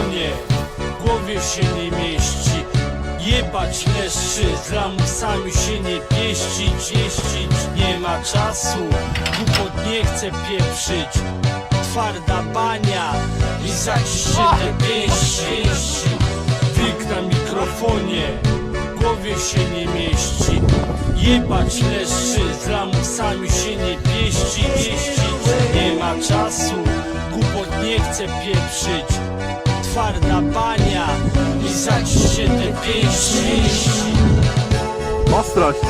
żonie w głowie się nie mieści. Jebać leszczy, z lamusami się nie pieścić Jeździć nie ma czasu, głupot nie chce pieprzyć. Twarda bania i zaciszone pięści Tyk na mikrofonie, w głowie się nie mieści. Jebać leszczy, z lamusami się nie pieści. Jeździć nie ma czasu, głupot nie chce pieprzyć. Twarda bania i zaciśnięte pięści Ostrość!